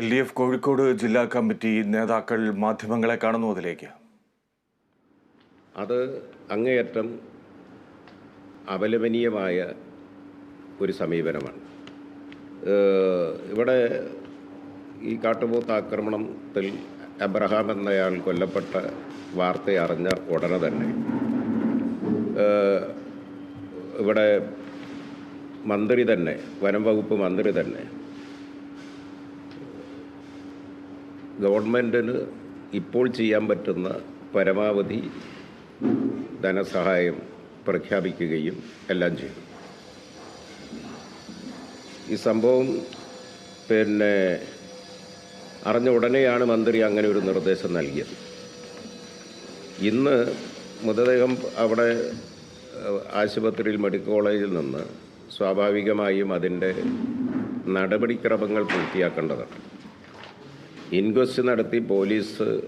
L D F Kozhikode ജില്ലാ committee നേതാക്കൾ മാധ്യമങ്ങളെ കാണുന്നു അതിലേക്ക്. അത് അങ്ങേയറ്റം അപലപനീയമായ ഒരു സമീപനമാണ്. ഇവിടെ ഈ കാട്ടുപോത്ത് ആക്രമണത്തിൽ അബ്രഹാം എന്നയാൾ കൊല്ലപ്പെട്ട വാർത്ത അറിഞ്ഞ ഉടനെ തന്നെ ഇവിടെ മന്ത്രി തന്നെ വനം വകുപ്പ് മന്ത്രി തന്നെ ഗവൺമെന്റിന് ഇപ്പോൾ ചെയ്യാൻ പറ്റുന്ന പരമാവധി ധനസഹായം പ്രഖ്യാപിക്കുകയും എല്ലാം ചെയ്തു ഈ സംഭവം പിന്നെ അറിഞ്ഞ ഉടനെയാണ് മന്ത്രി അങ്ങനെ ഒരു നിർദ്ദേശം നൽകിയത്. ഇന്ന് മൃതദേഹം അവിടെ ആശുപത്രിയിൽ മെഡിക്കൽ കോളേജിൽ നിന്ന് സ്വാഭാവികമായും അതിന്റെ നടപടിക്രമങ്ങൾ പൂർത്തിയാക്കേണ്ടതാണ്. ഇൻക്വസ്റ്റ് നടത്തി പോലീസ്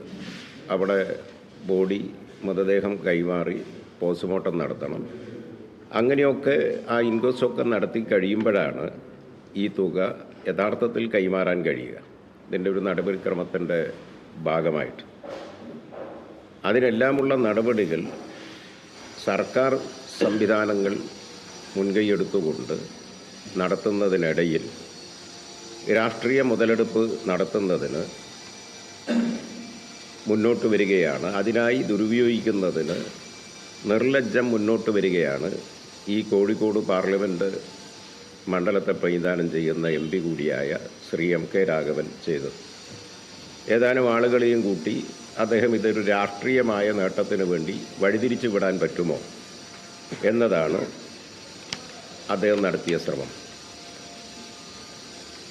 അവിടെ ബോഡി മൃതദേഹം കൈമാറി പോസ്റ്റ്മോർട്ടം നടത്തണം. അങ്ങനെയൊക്കെ ആ ഇൻക്വസ്റ്റൊക്കെ നടത്തി കഴിയുമ്പോഴാണ് ഈ തുക യഥാർത്ഥത്തിൽ കൈമാറാൻ കഴിയുക. ഇതിന്റെ ഒരു നടപടിക്രമത്തിന്റെ ഭാഗമായിട്ട്. അതിനെല്ലാമുള്ള നടപടികൾ സർക്കാർ സംവിധാനങ്ങൾ മുൻകൈയെടുത്തുകൊണ്ട് നടത്തുന്നതിനിടയിൽ രാഷ്ട്രീയ മുതലെടുപ്പ് നടത്തുന്നതിന് മുന്നോട്ട് വരികയാണ്. അതിനായി ദുരുപയോഗിക്കുന്നതിന് നിർലജ്ജം മുന്നോട്ട് വരികയാണ്. ഈ കോഴിക്കോട് പാർലമെന്റ് മണ്ഡലത്തെ പ്രതിദാനം ചെയ്യുന്ന എം പി കൂടിയായ ശ്രീ എം കെ രാഘവൻ ചെയ്തത്. ഏതാനും ആളുകളെയും കൂട്ടി അദ്ദേഹം ഇതൊരു രാഷ്ട്രീയമായ നേട്ടത്തിന് വേണ്ടി വഴിതിരിച്ചു വിടാൻ പറ്റുമോ എന്നതാണ് അദ്ദേഹം നടത്തിയ ശ്രമം.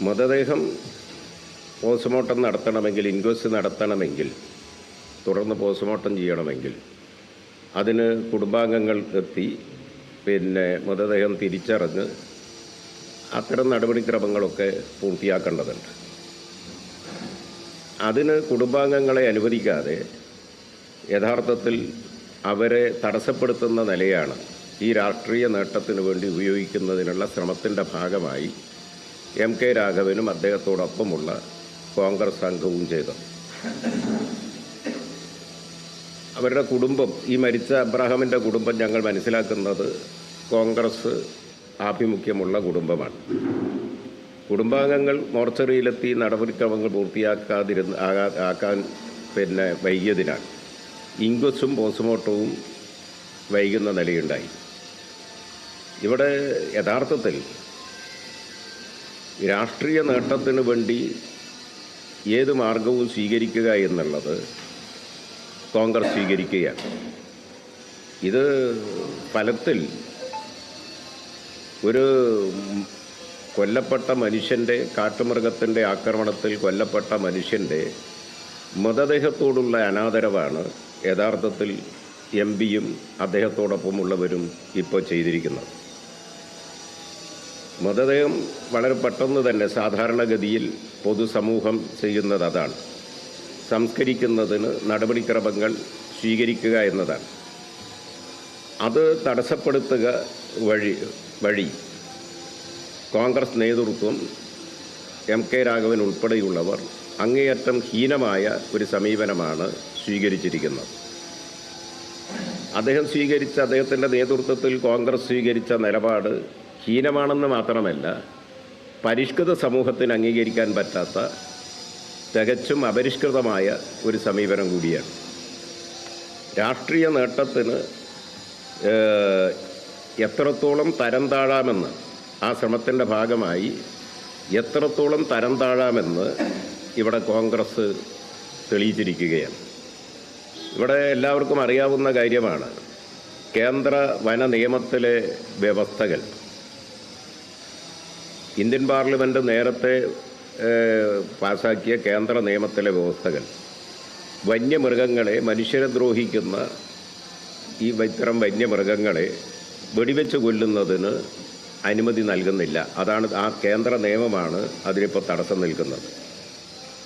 മൃതദേഹം പോസ്റ്റ്മോർട്ടം നടത്തണമെങ്കിൽ ഇൻക്വസ്റ്റ് നടത്തണമെങ്കിൽ തുടർന്ന് പോസ്റ്റ്മോർട്ടം ചെയ്യണമെങ്കിൽ അതിന് കുടുംബാംഗങ്ങൾ എത്തി പിന്നെ മൃതദേഹം തിരിച്ചറിഞ്ഞ് അത്തരം നടപടിക്രമങ്ങളൊക്കെ പൂർത്തിയാക്കേണ്ടതുണ്ട്. അതിന് കുടുംബാംഗങ്ങളെ അനുവദിക്കാതെ യഥാർത്ഥത്തിൽ അവരെ തടസ്സപ്പെടുത്തുന്ന നിലയാണ് ഈ രാഷ്ട്രീയ നേട്ടത്തിന് വേണ്ടി ഉപയോഗിക്കുന്നതിനുള്ള ശ്രമത്തിന്റെ ഭാഗമായി എം കെ രാഘവനും അദ്ദേഹത്തോടൊപ്പമുള്ള കോൺഗ്രസ് സംഘവും ചെയ്തത് അവരുടെ കുടുംബം ഈ മരിച്ച അബ്രാഹമിന്റെ കുടുംബം ഞങ്ങൾ മനസ്സിലാക്കുന്നത് കോൺഗ്രസ് ആഭിമുഖ്യമുള്ള കുടുംബമാണ്. കുടുംബാംഗങ്ങൾ മോർച്ചറിയിലെത്തി നടപടിക്രമങ്ങൾ പൂർത്തിയാക്കാതിരുന്ന ആകാ ആക്കാൻ പിന്നെ വൈകിയതിനാൽ ഇൻക്വസ്റ്റും പോസ്റ്റ്മോർട്ടവും വൈകുന്ന നിലയുണ്ടായി. ഇവിടെ യഥാർത്ഥത്തിൽ രാഷ്ട്രീയ നേട്ടത്തിന് വേണ്ടി ഏത് മാർഗവും സ്വീകരിക്കുക എന്നുള്ളത് കോൺഗ്രസ് സ്വീകരിക്കുകയാണ്. ഇത് ഫലത്തിൽ ഒരു കൊല്ലപ്പെട്ട മനുഷ്യന്റെ കാട്ടുമൃഗത്തിന്റെ ആക്രമണത്തിൽ കൊല്ലപ്പെട്ട മനുഷ്യന്റെ മൃതദേഹത്തോടുള്ള അനാദരവാണ് യഥാർത്ഥത്തിൽ എം പിയും അദ്ദേഹത്തോടൊപ്പമുള്ളവരും ഇപ്പോൾ ചെയ്തിരിക്കുന്നത്. മൃതദേഹം വളരെ പെട്ടെന്ന് തന്നെ സാധാരണഗതിയിൽ പൊതുസമൂഹം ചെയ്യുന്നത് അതാണ്. സംസ്കരിക്കുന്നതിന് നടപടിക്രമങ്ങൾ സ്വീകരിക്കുക എന്നതാണ്. അത് തടസ്സപ്പെടുത്തുക വഴി വഴി കോൺഗ്രസ് നേതൃത്വം എം കെ രാഘവൻ ഉൾപ്പെടെയുള്ളവർ അങ്ങേയറ്റം ഹീനമായ ഒരു സമീപനമാണ് സ്വീകരിച്ചിരിക്കുന്നത്. അദ്ദേഹം സ്വീകരിച്ച അദ്ദേഹത്തിന്റെ നേതൃത്വത്തിൽ കോൺഗ്രസ് സ്വീകരിച്ച നിലപാട് ഹീനമാണെന്ന് മാത്രമല്ല പരിഷ്കൃത സമൂഹത്തിന് അംഗീകരിക്കാൻ പറ്റാത്ത തികച്ചും അപരിഷ്കൃതമായ ഒരു സമീപനം കൂടിയാണ്. രാഷ്ട്രീയ നേട്ടത്തിന് എത്രത്തോളം തരം താഴാമെന്ന് ആ ശ്രമത്തിന്റെ ഭാഗമായി എത്രത്തോളം തരം താഴാമെന്ന് ഇവിടെ കോൺഗ്രസ് തെളിയിച്ചിരിക്കുകയാണ്. ഇവിടെ എല്ലാവർക്കും അറിയാവുന്ന കാര്യമാണ് കേന്ദ്ര വന നിയമത്തിലെ വ്യവസ്ഥകൾ. ഇന്ത്യൻ പാർലമെന്റ് നേരത്തെ പാസാക്കിയ കേന്ദ്ര നിയമത്തിലെ വ്യവസ്ഥകൾ. വന്യമൃഗങ്ങളെ മനുഷ്യരെ ദ്രോഹിക്കുന്ന ഈ ഇത്തരം വന്യമൃഗങ്ങളെ വെടിവെച്ച് കൊല്ലുന്നതിന് അനുമതി നൽകുന്നില്ല. അതാണ് ആ കേന്ദ്ര നിയമമാണ് അതിനിപ്പോൾ തടസ്സം നിൽക്കുന്നത്.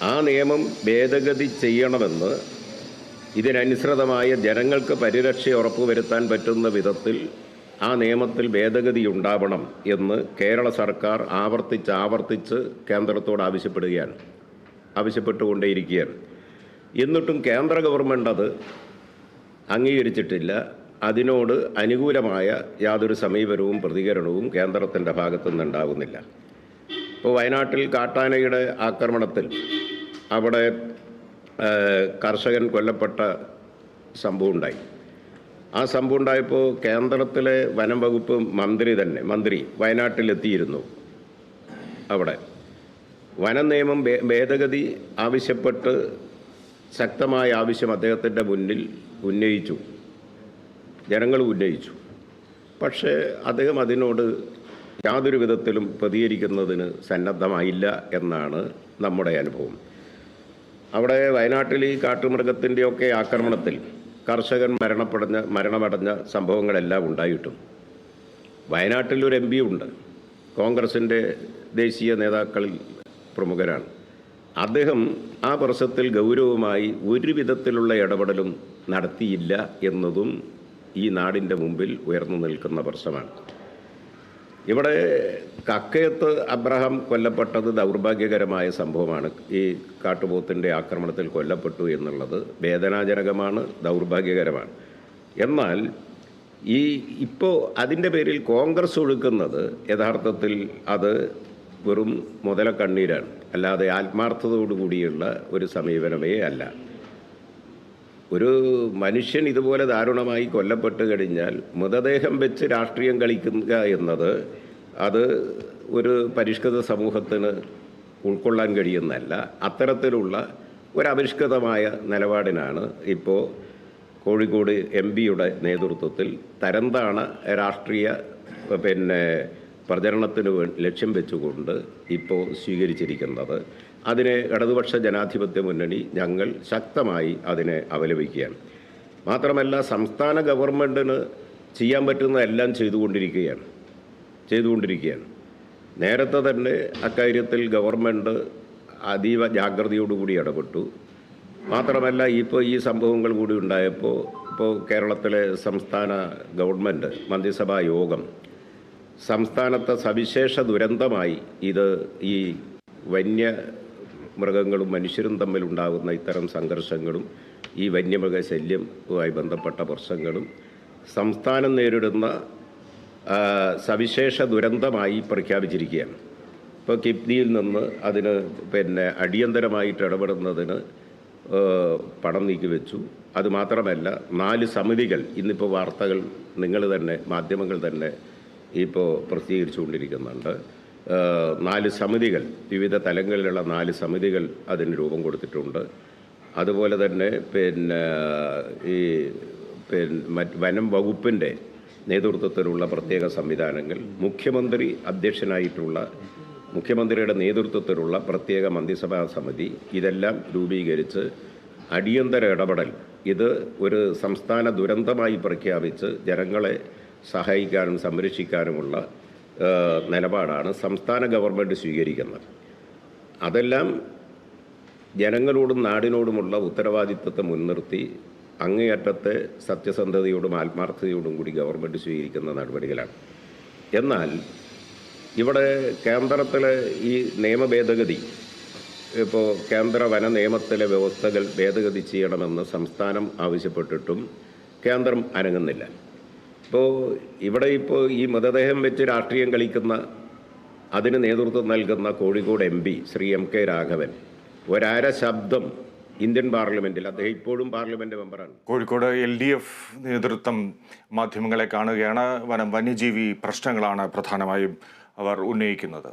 ആ നിയമം ഭേദഗതി ചെയ്യണമെന്ന് ഇതിനനുസൃതമായ ജനങ്ങൾക്ക് പരിരക്ഷ ഉറപ്പുവരുത്താൻ പറ്റുന്ന വിധത്തിൽ ആ നിയമത്തിൽ ഭേദഗതി ഉണ്ടാവണം എന്ന് കേരള സർക്കാർ ആവർത്തിച്ച് ആവർത്തിച്ച് കേന്ദ്രത്തോട് ആവശ്യപ്പെടുകയാണ്. ആവശ്യപ്പെട്ടുകൊണ്ടേയിരിക്കുകയാണ്. എന്നിട്ടും കേന്ദ്ര ഗവൺമെന്റ് അത് അംഗീകരിച്ചിട്ടില്ല. അതിനോട് അനുകൂലമായ യാതൊരു സമീപനവും പ്രതികരണവും കേന്ദ്രത്തിന്റെ ഭാഗത്തു നിന്നുണ്ടാകുന്നില്ല ഇപ്പോൾ വയനാട്ടിൽ കാട്ടാനയുടെ ആക്രമണത്തിൽ അവിടെ കർഷകൻ കൊല്ലപ്പെട്ട സംഭവം ഉണ്ടായി. ആ സംഭവം ഉണ്ടായപ്പോൾ കേന്ദ്രത്തിലെ വനം വകുപ്പ് മന്ത്രി തന്നെ മന്ത്രി വയനാട്ടിലെത്തിയിരുന്നു അവിടെ. വന നിയമം ഭേദഗതി ആവശ്യപ്പെട്ട് ശക്തമായ ആവശ്യം അദ്ദേഹത്തിന്റെ മുന്നിൽ ഉന്നയിച്ചു. ജനങ്ങൾ ഉന്നയിച്ചു. പക്ഷേ അദ്ദേഹം അതിനോട് യാതൊരു വിധത്തിലും പ്രതികരിക്കുന്നതിന് സന്നദ്ധമായില്ല എന്നാണ് നമ്മുടെ അനുഭവം. അവിടെ വയനാട്ടിൽ ഈ കാട്ടുമൃഗത്തിന്റെയൊക്കെ ആക്രമണത്തിൽ കർഷകൻ മരണപ്പെടുന്ന മരണമടഞ്ഞ സംഭവങ്ങളെല്ലാം ഉണ്ടായിട്ടും. വയനാട്ടിൽ ഒരു എം ഉണ്ട്. കോൺഗ്രസിന്റെ ദേശീയ നേതാക്കളിൽ പ്രമുഖരാണ്. അദ്ദേഹം ആ പ്രശ്നത്തിൽ ഗൗരവമായി ഒരു വിധത്തിലുള്ള ഇടപെടലും നടത്തിയില്ല എന്നതും ഈ നാടിന്റെ മുമ്പിൽ ഉയർന്നു നിൽക്കുന്ന പ്രശ്നമാണ് ഇവിടെ കക്കയത്ത് അബ്രഹാം കൊല്ലപ്പെട്ടത് ദൗർഭാഗ്യകരമായ സംഭവമാണ്. ഈ കാട്ടുപോത്തിന്റെ ആക്രമണത്തിൽ കൊല്ലപ്പെട്ടു എന്നുള്ളത് വേദനാജനകമാണ് ദൗർഭാഗ്യകരമാണ്. എന്നാൽ ഈ ഇപ്പോൾ അതിന്റെ പേരിൽ കോൺഗ്രസ് ഒഴുക്കുന്നത് യഥാർത്ഥത്തിൽ അത് വെറും മുതലക്കണ്ണീരാണ്. അല്ലാതെ ആത്മാർത്ഥതയോടുകൂടിയുള്ള ഒരു സമീപനമേ അല്ല. ഒരു മനുഷ്യൻ ഇതുപോലെ ദാരുണമായി കൊല്ലപ്പെട്ട് കഴിഞ്ഞാൽ മൃതദേഹം വെച്ച് രാഷ്ട്രീയം കളിക്കുക എന്നത് അത് ഒരു പരിഷ്കൃത സമൂഹത്തിന് ഉൾക്കൊള്ളാൻ കഴിയുന്നല്ല അത്തരത്തിലുള്ള ഒരു അപരിഷ്കൃതമായ നിലപാടിനാണ് ഇപ്പോൾ കോഴിക്കോട് എം പിയുടെ നേതൃത്വത്തിൽ തരംതാണ രാഷ്ട്രീയ പിന്നെ പ്രചരണത്തിന് ലക്ഷ്യം വെച്ചുകൊണ്ട് ഇപ്പോൾ സ്വീകരിച്ചിരിക്കുന്നത്. അതിനെ ഇടതുപക്ഷ ജനാധിപത്യ മുന്നണി ഞങ്ങൾ ശക്തമായി അതിനെ അപലപിക്കുകയാണ്. മാത്രമല്ല സംസ്ഥാന ഗവൺമെന്റിന് ചെയ്യാൻ പറ്റുന്നതെല്ലാം ചെയ്തുകൊണ്ടിരിക്കുകയാണ്. ചെയ്തുകൊണ്ടിരിക്കുകയാണ്. നേരത്തെ തന്നെ അക്കാര്യത്തിൽ ഗവൺമെന്റ് അതീവ ജാഗ്രതയോടുകൂടി ഇടപെട്ടു. മാത്രമല്ല ഇപ്പോൾ ഈ സംഭവങ്ങൾ കൂടി ഉണ്ടായപ്പോൾ ഇപ്പോൾ കേരളത്തിലെ സംസ്ഥാന ഗവൺമെന്റ് മന്ത്രിസഭാ യോഗം സംസ്ഥാനത്തെ സവിശേഷ ദുരന്തമായി ഇത് ഈ വന്യ മൃഗങ്ങളും മനുഷ്യരും തമ്മിലുണ്ടാകുന്ന ഇത്തരം സംഘർഷങ്ങളും ഈ വന്യമൃഗ ശല്യവുമായി ബന്ധപ്പെട്ട പ്രശ്നങ്ങളും സംസ്ഥാനം നേരിടുന്ന സവിശേഷ ദുരന്തമായി പ്രഖ്യാപിച്ചിരിക്കുകയാണ്. ഇപ്പോൾ കിഡ്നിയിൽ നിന്ന് അതിന് പിന്നെ അടിയന്തരമായിട്ട് ഇടപെടുന്നതിന് പണം നീക്കിവെച്ചു. അത് മാത്രമല്ല നാല് സമിതികൾ ഇന്നിപ്പോൾ വാർത്തകൾ നിങ്ങൾ തന്നെ മാധ്യമങ്ങൾ തന്നെ ഇപ്പോൾ പ്രസിദ്ധീകരിച്ചുകൊണ്ടിരിക്കുന്നുണ്ട്. നാല് സമിതികൾ വിവിധ തലങ്ങളിലുള്ള നാല് സമിതികൾ അതിന് രൂപം കൊടുത്തിട്ടുണ്ട്. അതുപോലെ തന്നെ പിന്നെ ഈ പിന്നെ മറ്റ് വനം വകുപ്പിന്റെ നേതൃത്വത്തിലുള്ള പ്രത്യേക സംവിധാനങ്ങൾ മുഖ്യമന്ത്രി അധ്യക്ഷനായിട്ടുള്ള മുഖ്യമന്ത്രിയുടെ നേതൃത്വത്തിലുള്ള പ്രത്യേക മന്ത്രിസഭാ സമിതി ഇതെല്ലാം രൂപീകരിച്ച് അടിയന്തര ഇടപെടൽ. ഇത് ഒരു സംസ്ഥാന ദുരന്തമായി പ്രഖ്യാപിച്ച് ജനങ്ങളെ സഹായിക്കാനും സംരക്ഷിക്കാനുമുള്ള നിലപാടാണ് സംസ്ഥാന ഗവൺമെന്റ് സ്വീകരിക്കുന്നത്. അതെല്ലാം ജനങ്ങളോടും നാടിനോടുമുള്ള ഉത്തരവാദിത്വത്തെ മുൻനിർത്തി അങ്ങേയറ്റത്തെ സത്യസന്ധതയോടും ആത്മാർത്ഥതയോടും കൂടി ഗവൺമെന്റ് സ്വീകരിക്കുന്ന നടപടികളാണ്. എന്നാൽ ഇവിടെ കേന്ദ്രത്തിലെ ഈ നിയമ ഭേദഗതി ഇപ്പോൾ കേന്ദ്ര വന നിയമത്തിലെ വ്യവസ്ഥകൾ ഭേദഗതി ചെയ്യണമെന്ന് സംസ്ഥാനം ആവശ്യപ്പെട്ടിട്ടും കേന്ദ്രം അനങ്ങുന്നില്ല. ഇപ്പോൾ ഇവിടെ ഇപ്പോൾ ഈ മൃതദേഹം വെച്ച് രാഷ്ട്രീയം കളിക്കുന്ന അതിന് നേതൃത്വം നൽകുന്ന Kozhikode M P Shri M K Raghavan ഒരര ശബ്ദം ഇന്ത്യൻ പാർലമെന്റിൽ അദ്ദേഹം ഇപ്പോഴും പാർലമെന്റ് മെമ്പറാണ്. കോഴിക്കോട് എൽ ഡി എഫ് നേതൃത്വം മാധ്യമങ്ങളെ കാണുകയാണ്. വനം വന്യജീവി പ്രശ്നങ്ങളാണ് പ്രധാനമായും അവർ ഉന്നയിക്കുന്നത്.